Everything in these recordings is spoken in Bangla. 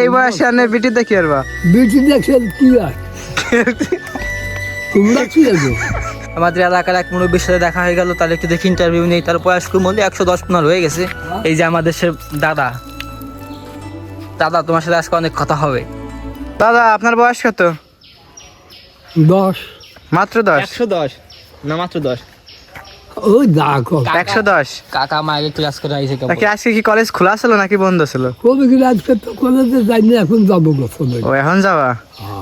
এই বয়সে আনে বিটি দেখি আর বা। বেটি দেখছেন কি আর? তোমরা কি আছো আমাদের এলাকার এক মুরব্বীর সাথে দেখা হয়ে গেল তার একটু দেখি ইন্টারভিউ নেই তার বয়স খুব মূল্য একশো দশ পনেরো হয়ে গেছে। এই যে আমাদের সে দাদা। দাদা তোমার সাথে আজকে অনেক কথা হবে। দাদা আপনার বয়স কত? দশ। মাত্র দশ? একশো দশ। না মাত্র দশ। ওই দেখো। একশো দশ। কাকা মা ক্লাস করে আইসে নাকি আজকে কি কলেজ খোলা ছিল নাকি বন্ধ ছিল? কবে গেলে আজকে তো কলেজে যাইনি এখন যাব গোসলে ও এখন যাবা?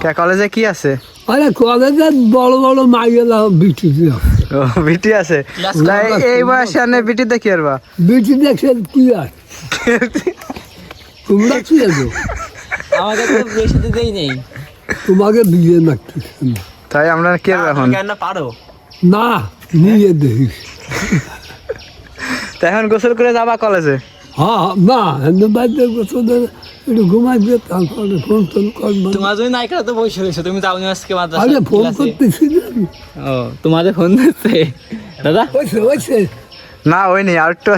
কে কলেজে কি আছে? আরে কলেজে বড় বড় মাইগেলা বিটি ও বিটি আছে। তাই এই বয়সে আনে বিটি দেখি আর বা বেটি দেখছেন কি আর? তোমরা কি আছো আমাকে তো বেশি দিতেই নেই। তোমাকে বিয়ে তাই আমরা কি আর এখন? কেন পারো। না নিয়ে দেখিস তাই এখন গোসল করে যাবা কলেজে? হ্যাঁ না বাড়িতে গোসলে একটু ঘুমাইবে তারপরে ফোন টোন করব। তোমার জন্য নায়িকা তো বসে রয়েছে তুমি যাওনি আজকে আরে মাদ্রাসা ফোন করতেছি ও তোমাদের ফোন দিচ্ছে? দাদা? ওইসে ওইসে না ওই নি আর একটু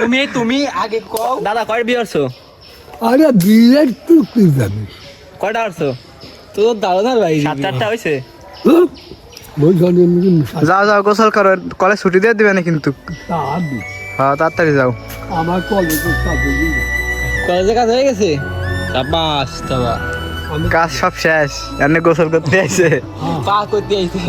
তুমি তুমি আগে কও। দাদা কয় বিয়ে করছ? আরে বিয়ের তুই কি জানিস কয়টা করছ? তো দাদা ভাই সাত চারটা হয়েছে হ্যাঁ? যাও যাও গোসল করো। কলেজ ছুটি দিয়ে দিবে না কিন্তু? হ্যাঁ তাড়াতাড়ি যাও। আমার কলেজে কাজ হয়ে গেছে? তাবা কাজ সব শেষ। এমনি গোসল করতে আইছে পা করতে আইছে